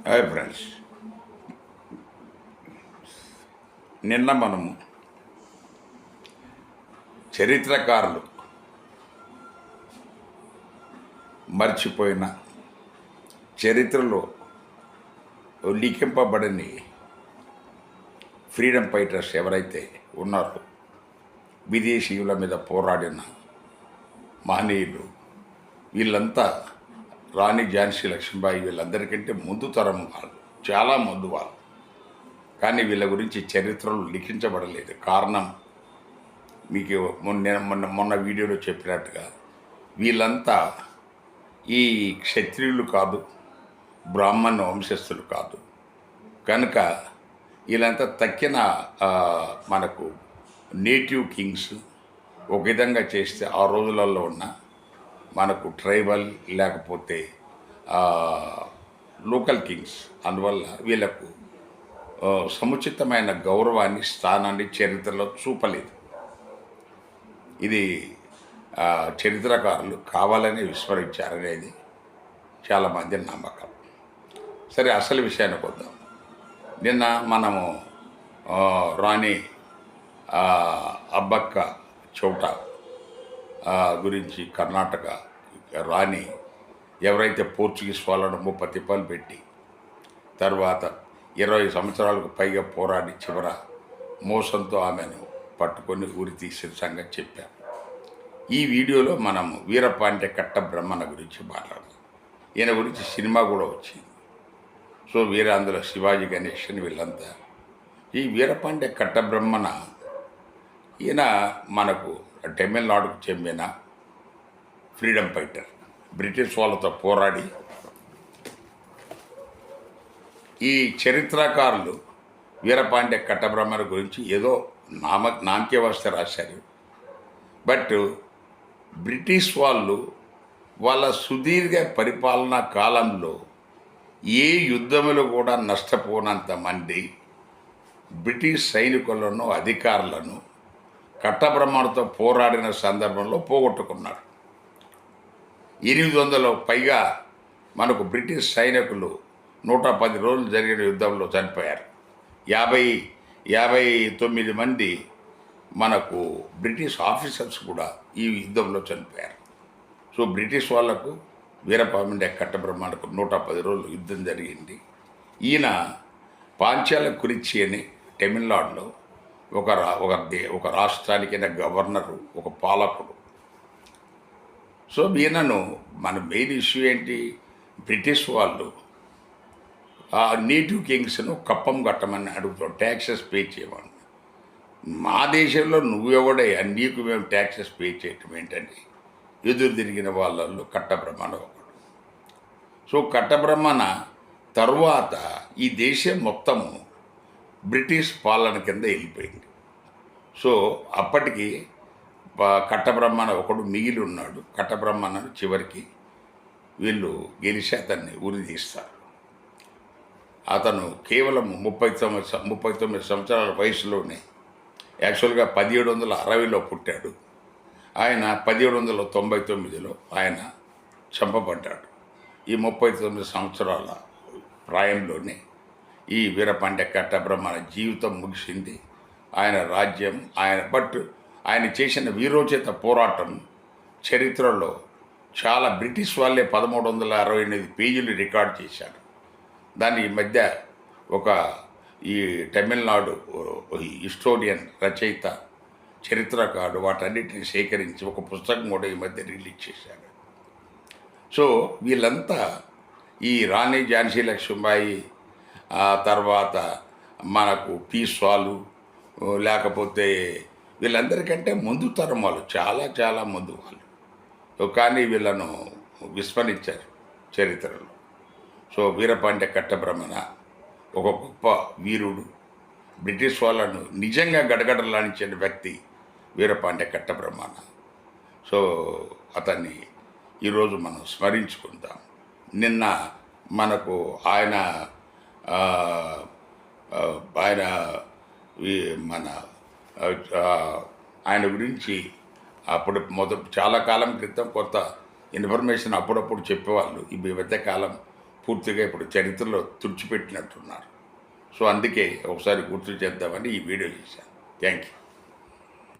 Hi friends నిన్న మనము చరిత్రకారులు మర్చిపోయిన చరిత్రలో లిఖింపబడని ఫ్రీడమ్ ఫైటర్స్ ఎవరైతే ఉన్నారో విదేశీయుల మీద పోరాడిన మహనీయులు వీళ్ళంతా రాణి ఝాన్సీ లక్ష్మీబాయి వీళ్ళందరికంటే ముందు తరం వాళ్ళు. చాలా ముందు వాళ్ళు. కానీ వీళ్ళ గురించి చరిత్రలు లిఖించబడలేదు. కారణం మీకు మొన్న మొన్న మొన్న వీడియోలో చెప్పినట్టుగా వీళ్ళంతా ఈ క్షత్రియులు కాదు బ్రాహ్మణ వంశస్థులు కాదు. కనుక వీళ్ళంతా తక్కిన మనకు నేటివ్ కింగ్స్ ఒక విధంగా చేస్తే ఆ రోజులలో ఉన్న మనకు ట్రైబల్ లేకపోతే లోకల్ కింగ్స్ అందువల్ల వీళ్ళకు సముచితమైన గౌరవాన్ని స్థానాన్ని చరిత్రలో చూపలేదు. ఇది చరిత్రకారులు కావాలని విస్మరించారనేది చాలామంది నమ్మకం. సరే అసలు విషయానికి వద్దాం నిన్న మనము రాణి అబ్బక్క చౌట గురించి కర్ణాటక రాణి ఎవరైతే పోర్చుగీస్ వాళ్ళను ముప్పై తిప్పలు పెట్టి తర్వాత ఇరవై సంవత్సరాలకు పైగా పోరాడి చివర మోసంతో ఆమెను పట్టుకొని ఊరి తీసిన సంగతి చెప్పాం. ఈ వీడియోలో మనము వీరపాండ్య కట్ట బ్రహ్మణ గురించి మాట్లాడదాం. ఈయన గురించి సినిమా కూడా వచ్చింది. సో వీరాంధ్ర శివాజీ శివాజీ అని వీళ్ళంతా. ఈ వీరపాండ్య కట్ట బ్రహ్మణ ఈయన మనకు తమిళనాడుకు చెందిన ఫ్రీడమ్ ఫైటర్ బ్రిటిష్ వాళ్ళతో పోరాడి ఈ చరిత్రకారులు వీరపాండ్య కట్టబ్రహ్మణ గురించి ఏదో నామ నామకేవస్థ రాశారు. బట్ బ్రిటిష్ వాళ్ళు వాళ్ళ సుదీర్ఘ పరిపాలనా కాలంలో ఏ యుద్ధములు కూడా నష్టపోనంత మంది బ్రిటిష్ సైనికులను అధికారులను కట్టబ్రహ్మణతో పోరాడిన సందర్భంలో పోగొట్టుకున్నారు. ఎనిమిది వందల పైగా మనకు బ్రిటిష్ సైనికులు నూట పది రోజులు జరిగిన యుద్ధంలో చనిపోయారు. యాభై యాభై తొమ్మిది మంది మనకు బ్రిటిష్ ఆఫీసర్స్ కూడా ఈ యుద్ధంలో చనిపోయారు. సో బ్రిటిష్ వాళ్ళకు వీరపామిండే కట్టబ్రహ్మణకు నూట పది రోజులు యుద్ధం జరిగింది. ఈయన పాంచాల కురిచి అని తమిళనాడులో ఒక రా ఒక దే ఒక రాష్ట్రానికైన గవర్నరు ఒక పాలకుడు. సో ఈయనను మన మెయిన్ ఇష్యూ ఏంటి? బ్రిటిష్ వాళ్ళు ఆ నేటివ్ కింగ్స్ను కప్పం కట్టమని అడుగుతాం ట్యాక్సెస్ పే చేయమని. మా దేశంలో నువ్వెవడయ్యా నీకు మేము ట్యాక్సెస్ పే చేయటం ఏంటని ఎదురు తిరిగిన వాళ్ళల్లో కట్టబ్రహ్మణ ఒకడు. సో కట్టబ్రహ్మణ తర్వాత ఈ దేశం మొత్తము బ్రిటిష్ పాలన కింద వెళ్ళిపోయింది. సో అప్పటికి కట్టబ్రహ్మణ ఒకడు మిగిలి ఉన్నాడు కట్టబ్రహ్మణను చివరికి వీళ్ళు గెలిచి అతన్ని ఉరి తీస్తారు. అతను కేవలం ముప్పై తొమ్మిది ముప్పై తొమ్మిది సంవత్సరాల వయసులోనే యాక్చువల్గా పదిహేడు వందల అరవైలో పుట్టాడు. ఆయన పదిహేడు వందల తొంభై తొమ్మిదిలో ఆయన చంపబడ్డాడు. ఈ ముప్పై తొమ్మిది సంవత్సరాల ప్రాయంలోనే ఈ వీరపాండ్య కట్టబ్రహ్మణ జీవితం ముగిసింది. ఆయన రాజ్యం ఆయన బట్ ఆయన చేసిన వీరోచిత పోరాటం చరిత్రలో చాలా బ్రిటిష్ వాళ్ళే పదమూడు వందల అరవై ఎనిమిది పేజీలు రికార్డ్ చేశారు. దాని ఈ మధ్య ఒక ఈ తమిళనాడు హిస్టోరియన్ రచయిత చరిత్రకారుడు వాటన్నిటిని సేకరించి ఒక పుస్తకం కూడా ఈ మధ్య రిలీజ్ చేశాడు. సో వీళ్ళంతా ఈ రాణి ఝాన్సీ లక్ష్మీబాయి ఆ తర్వాత మనకు పీస్వాలు లేకపోతే వీళ్ళందరికంటే ముందు తరం వాళ్ళు చాలా చాలా ముందు వాళ్ళు. కానీ వీళ్ళను విస్మరించారు చరిత్రలో. సో వీరపాండ్య కట్టబ్రహ్మణ ఒక గొప్ప వీరుడు. బ్రిటిష్ వాళ్ళను నిజంగా గడగడలాడించిన వ్యక్తి వీరపాండ్య కట్టబ్రహ్మణ. సో అతన్ని ఈరోజు మనం స్మరించుకుందాం. నిన్న మనకు ఆయన ఆయన మన ఆయన గురించి అప్పుడు మొదటి చాలా కాలం క్రితం కొంత ఇన్ఫర్మేషన్ అప్పుడప్పుడు చెప్పేవాళ్ళు. ఈ మధ్య కాలం పూర్తిగా ఇప్పుడు చరిత్రలో తుడిచిపెట్టినట్టున్నారు. సో అందుకే ఒకసారి గుర్తు చేద్దామని ఈ వీడియో చేశాను. Thank you.